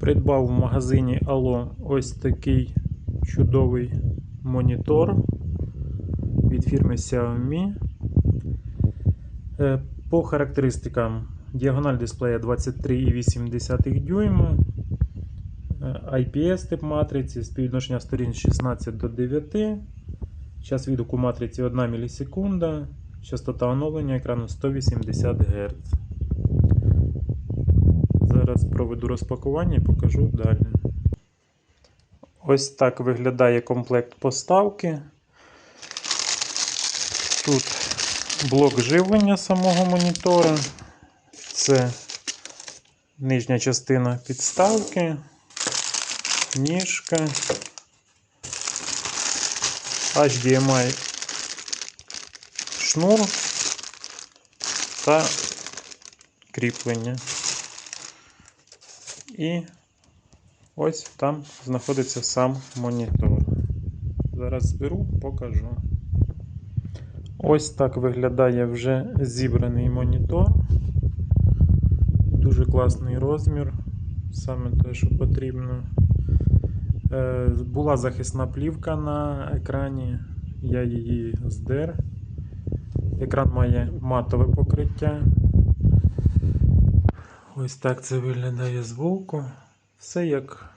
Придбав в магазині Allo ось такий чудовий монітор від фірми Xiaomi. Е, По характеристикам діагональ дисплея 23,8 дюйма, IPS тип матриці, співвідношення сторін 16 до 9, час відгуку матриці 1 мілісекунда, частота оновлення екрану 180 Гц. Зараз проведу розпакування і покажу далі. Ось так виглядає комплект поставки. Тут блок живлення самого монітора. Це нижня частина підставки, ніжка, HDMI шнур та кріплення. І ось там знаходиться сам монітор. Зараз зберу, покажу. Ось так виглядає вже зібраний монітор. Дуже класний розмір, саме те, що потрібно. Е, Була захисна плівка на екрані, я її здер. Екран має матове покриття. Ось так це виглядає збоку. Все як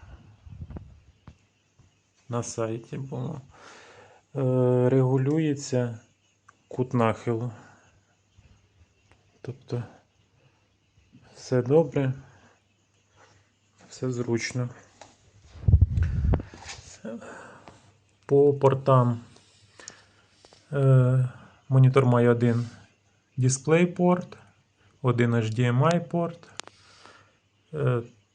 на сайті було. Е, регулюється кут нахилу. Тобто все добре, все зручно. По портам е, монітор має один DisplayPort, один HDMI порт,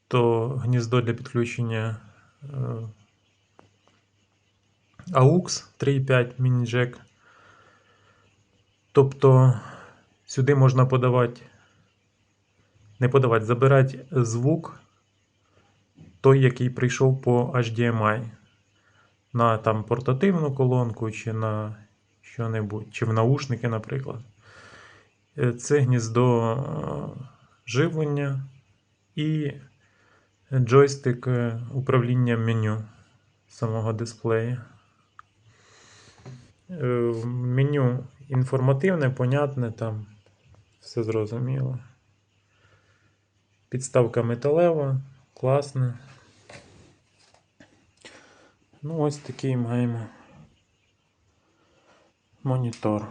то гніздо для підключення е, AUX 3.5 міні-джек. Тобто сюди можна подавати, не подавати, забирати звук той, який прийшов по HDMI. На там портативну колонку, чи на що-небудь, чи в наушники, наприклад. Е, Це гніздо е, живлення і джойстик е, управління меню самого дисплея. Е, Меню інформативне, понятне, там все зрозуміло. Підставка металева, класна. Ну, ось такий маємо монітор.